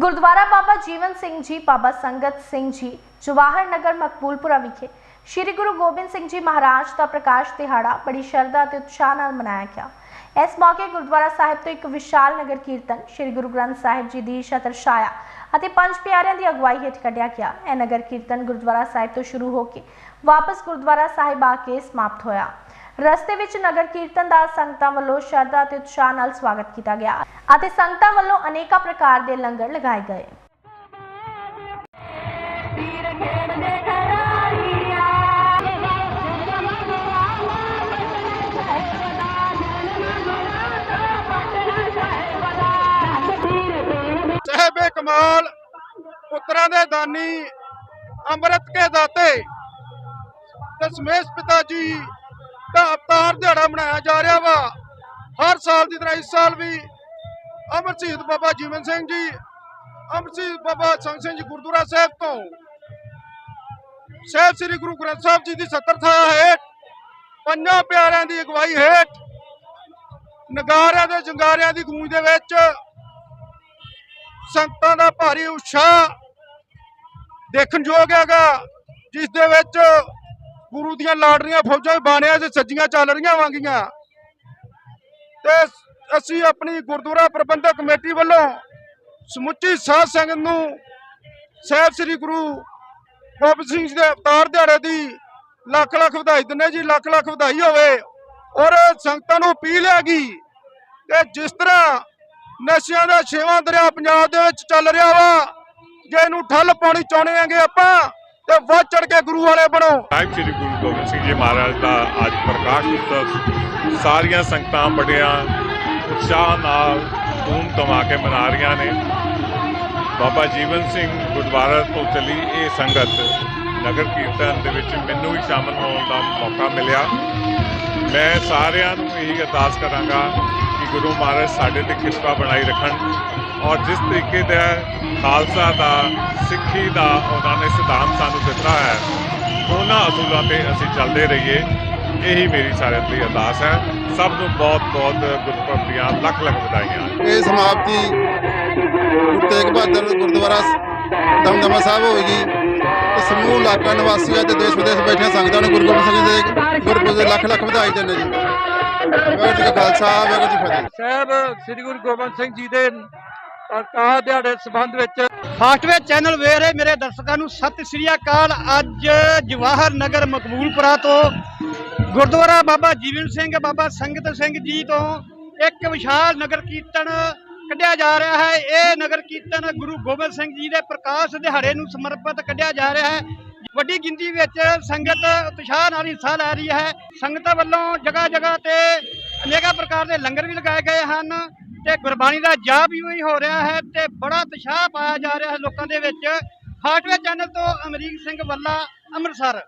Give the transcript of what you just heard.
ਗੁਰਦੁਆਰਾ ਬਾਬਾ ਜੀਵਨ ਸਿੰਘ ਜੀ, ਬਾਬਾ ਸੰਗਤ ਸਿੰਘ ਜੀ, ਜਵਾਹਰ ਨਗਰ ਮਕਬੂਲਪੁਰਾ ਵਿਖੇ ਸ੍ਰੀ ਗੁਰੂ ਗੋਬਿੰਦ ਸਿੰਘ ਜੀ ਮਹਾਰਾਜ ਦਾ ਪ੍ਰਕਾਸ਼ ਦਿਹਾੜਾ ਬੜੀ ਸ਼ਰਧਾ ਅਤੇ ਉਤਸ਼ਾਹ ਨਾਲ ਮਨਾਇਆ ਗਿਆ। ਇਸ ਮੌਕੇ ਗੁਰਦੁਆਰਾ ਸਾਹਿਬ ਤੋਂ ਇੱਕ ਵਿਸ਼ਾਲ ਨਗਰ ਕੀਰਤਨ ਸ੍ਰੀ ਗੁਰੂ ਗ੍ਰੰਥ ਸਾਹਿਬ ਜੀ ਦੀ ਛਤਰ ਛਾਇਆ ਅਤੇ ਪੰਜ ਪਿਆਰਿਆਂ ਦੀ ਅਗਵਾਈ ਹੇਠ ਕੱਢਿਆ ਗਿਆ। ਇਹ ਨਗਰ ਕੀਰਤਨ ਗੁਰਦੁਆਰਾ ਸਾਹਿਬ ਤੋਂ ਸ਼ੁਰੂ ਹੋ ਕੇ ਵਾਪਸ ਗੁਰਦੁਆਰਾ ਸਾਹਿਬ ਆ ਕੇ ਸਮਾਪਤ ਹੋਇਆ। ਰਸਤੇ ਵਿੱਚ ਨਗਰ ਕੀਰਤਨ ਦਾ ਸੰਗਤਾਂ ਵੱਲੋਂ ਸ਼ਰਧਾ ਅਤੇ ਉਤਸ਼ਾਹ ਨਾਲ ਸਵਾਗਤ ਕੀਤਾ ਗਿਆ ਅਤੇ ਸੰਗਤਾਂ ਵੱਲੋਂ ਅਨੇਕਾਂ ਪ੍ਰਕਾਰ ਦੇ ਲੰਗਰ ਲਗਾਏ ਗਏ। ਵੀਰ ਕਮਾਲ, ਪੁੱਤਰਾਂ ਦੇ ਦਾਨੀ, ਅੰਮ੍ਰਿਤ ਕੇ ਦਾਤੇ ਦਸਮੇਸ਼ ਪਿਤਾ ਜੀ ਦਾ ਅਵਤਾਰ ਦਿਹਾੜਾ ਮਨਾਇਆ ਜਾ ਰਿਹਾ ਵਾ। ਹਰ ਸਾਲ ਦੀ ਤਰ੍ਹਾਂ ਇਸ ਸਾਲ ਵੀ ਅਮਰ ਸ਼ਹੀਦ ਬਾਬਾ ਜੀਵਨ ਸਿੰਘ ਜੀ, ਅਮਰ ਸ਼ਹੀਦ ਬਾਬਾ ਸੰਗ ਸਿੰਘ ਜੀ ਗੁਰਦੁਆਰਾ ਸਾਹਿਬ ਤੋਂ ਸਾਹਿਬ ਸ੍ਰੀ ਗੁਰੂ ਗ੍ਰੰਥ ਸਾਹਿਬ ਜੀ ਦੀ ਸਤਰਥਾ ਹੇਠ, ਪੰਜਾਂ ਪਿਆਰਿਆਂ ਦੀ ਅਗਵਾਈ ਹੇਠ, ਨਗਾਰਿਆਂ ਦੇ ਜੰਗਾਰਿਆਂ ਦੀ ਗੂੰਜ ਦੇ ਵਿੱਚ ਸੰਗਤਾਂ ਦਾ ਭਾਰੀ ਉਤਸ਼ਾਹ ਦੇਖਣ ਯੋਗ ਹੈਗਾ, ਜਿਸ ਦੇ ਵਿੱਚ ਗੁਰੂ ਦੀਆਂ ਲਾਡਰੀਆਂ ਫੌਜਾਂ ਬਾਣਿਆਂ ਦੇ ਸੱਜੀਆਂ ਚੱਲ ਰਹੀਆਂ ਵਾਂਗੀਆਂ। ਤੇ ਅਸੀਂ ਆਪਣੀ ਗੁਰਦੁਆਰਾ ਪ੍ਰਬੰਧਕ ਕਮੇਟੀ ਵੱਲੋਂ ਸਮੁੱਚੀ ਸਾਧ ਸੰਗਤ ਨੂੰ ਸਾਹਿਬ ਸ੍ਰੀ ਗੁਰੂ ਗੋਬਿੰਦ ਸਿੰਘ ਜੀ ਦੇ ਅਵਤਾਰ ਦਿਹਾੜੇ ਦੀ ਲੱਖ ਲੱਖ ਵਧਾਈ ਦਿੰਦੇ ਜੀ, ਲੱਖ ਲੱਖ ਵਧਾਈ ਹੋਵੇ ਔਰ ਸੰਗਤਾਂ ਨੂੰ ਅਪੀਲ ਹੈਗੀ ਕਿ ਜਿਸ ਤਰ੍ਹਾਂ ਨਸ਼ਿਆਂ ਦਾ ਛੇਵਾਂ ਦਰਿਆ ਪੰਜਾਬ ਦੇ ਵਿੱਚ ਚੱਲ ਰਿਹਾ ਵਾ, ਜੇ ਇਹਨੂੰ ਠੱਲ ਪਾਉਣੀ ਚਾਹੁੰਦੇ ਆਂਗੇ ਆਪਾਂ ਤੇ ਵੱਧ ਚੜ ਕੇ ਗੁਰੂ ਵਾਲੇ ਬਣੋ। ਸਾਹਿਬ ਸ੍ਰੀ ਗੁਰੂ ਗੋਬਿੰਦ ਸਿੰਘ ਜੀ ਮਹਾਰਾਜ ਦਾ ਅੱਜ ਪ੍ਰਕਾਸ਼ ਉਤਸਵ ਸਾਰੀਆਂ ਸੰਗਤਾਂ ਬੜਿਆਂ ਉਤਸ਼ਾਹ ਨਾਲ ਧੂਮ ਧਮਾ ਕੇ ਮਨਾ ਰਹੀਆਂ ਨੇ। ਬਾਬਾ ਜੀਵਨ ਸਿੰਘ ਗੁਰਦੁਆਰਾ ਤੋਂ ਚਲੀ ਇਹ ਸੰਗਤ ਨਗਰ ਕੀਰਤਨ ਦੇ ਵਿੱਚ ਮੈਨੂੰ ਵੀ ਸ਼ਾਮਲ ਹੋਣ ਦਾ ਮੌਕਾ ਮਿਲਿਆ। ਮੈਂ ਸਾਰਿਆਂ ਨੂੰ ਇਹੀ ਅਰਦਾਸ ਕਰਾਂਗਾ ਕਿ ਗੁਰੂ ਮਹਾਰਾਜ ਸਾਡੇ ਤੇ ਕਿਰਪਾ ਬਣਾਈ ਰੱਖਣ। ਔਰ ਜਿਸ ਤਰੀਕੇ ਦਾ ਖਾਲਸਾ ਦਾ ਸਿੱਖੀ ਦਾ ਉਹਨਾਂ ਨੇ ਸਿਧਾਂਤ ਸਾਨੂੰ ਦਿੱਤਾ ਹੈ ਉਹਨਾਂ ਅਸੂਲਾਂ ਤੇ ਅਸੀਂ ਚੱਲਦੇ ਰਹੀਏ। ਇਹੀ ਮੇਰੀ ਸਾਰਿਆਂ ਲਈ ਅਰਦਾਸ ਹੈ। ਸਭ ਨੂੰ ਬਹੁਤ ਬਹੁਤ ਗੁਰਪੁਰਬ ਦੀਆਂ ਲੱਖ ਲੱਖ ਵਧਾਈਆਂ। ਇਹ ਸਮਾਪਤੀ ਗੁਰੂ ਤੇਗ ਬਹਾਦਰ ਗੁਰਦੁਆਰਾ ਦਮਦਮਾ ਸਾਹਿਬ ਹੋਏਗੀ। ਤੇ ਸਮੂਹ ਇਲਾਕਾ ਨਿਵਾਸੀਆਂ ਤੇ ਦੇਸ਼ ਵਿਦੇਸ਼ ਬੈਠੀਆਂ ਸੰਗਤਾਂ ਨੂੰ ਗੁਰੂ ਗੋਬਿੰਦ ਸਿੰਘ ਜੀ ਦੇ ਗੁਰਪੁਰਬ ਦੇ ਲੱਖ ਲੱਖ ਵਧਾਈ ਦਿੰਦੇ ਜੀ। ਵਾਹਿਗੁਰੂ ਜੀ ਕਾ ਖਾਲਸਾ ਵਾਹਿਗੁਰੂ ਜੀ ਕੀ ਫਤਿਹ। ਸਾਹਿਬ ਸ੍ਰੀ ਗੁਰੂ ਗੋਬਿੰਦ ਸਿੰਘ ਜੀ ਦੇ ਪ੍ਰਕਾਸ਼ ਦਿਹਾੜੇ ਸੰਬੰਧ ਵਿੱਚ। ਫਾਸਟਵੇ ਚੈਨਲ ਵੇਖ ਰਹੇ ਮੇਰੇ ਦਰਸ਼ਕਾਂ ਨੂੰ, ਸਤਿ ਸ੍ਰੀ ਅਕਾਲ। ਅੱਜ ਜਵਾਹਰ ਨਗਰ ਮਕਬੂਲਪੁਰਾ ਤੋਂ ਗੁਰਦੁਆਰਾ ਬਾਬਾ ਜੀਵਨ ਸਿੰਘ, ਬਾਬਾ ਸੰਗਤ ਸਿੰਘ ਜੀ ਤੋਂ ਇੱਕ ਵਿਸ਼ਾਲ ਨਗਰ ਕੀਰਤਨ ਕੱਢਿਆ ਜਾ ਰਿਹਾ ਹੈ। ਇਹ ਨਗਰ ਕੀਰਤਨ ਗੁਰੂ ਗੋਬਿੰਦ ਸਿੰਘ ਜੀ ਦੇ ਪ੍ਰਕਾਸ਼ ਦਿਹਾੜੇ ਨੂੰ ਸਮਰਪਿਤ ਕੱਢਿਆ ਜਾ ਰਿਹਾ ਹੈ। ਵੱਡੀ ਗਿਣਤੀ ਵਿੱਚ ਸੰਗਤ ਉਤਸ਼ਾਹ ਨਾਲ ਹਿੱਸਾ ਲੈ ਰਹੀ ਹੈ। ਸੰਗਤ ਵੱਲੋਂ ਜਗ੍ਹਾ ਜਗ੍ਹਾ ਤੇ ਅਨੇਕਾਂ ਪ੍ਰਕਾਰ ਦੇ ਲੰਗਰ ਵੀ ਲਗਾਏ ਗਏ ਹਨ। ਤੇ ਗੁਰਬਾਣੀ ਦਾ ਜਾਪ ਵੀ ਉਹੀ ਹੋ ਰਿਹਾ ਹੈ ਤੇ ਬੜਾ ਉਤਸ਼ਾਹ ਪਾਇਆ ਜਾ ਰਿਹਾ ਹੈ ਲੋਕਾਂ ਦੇ ਵਿੱਚ। ਫਾਟਵੇ ਚੈਨਲ ਤੋਂ ਅਮਰੀਕ ਸਿੰਘ ਵੱਲਾ, ਅੰਮ੍ਰਿਤਸਰ।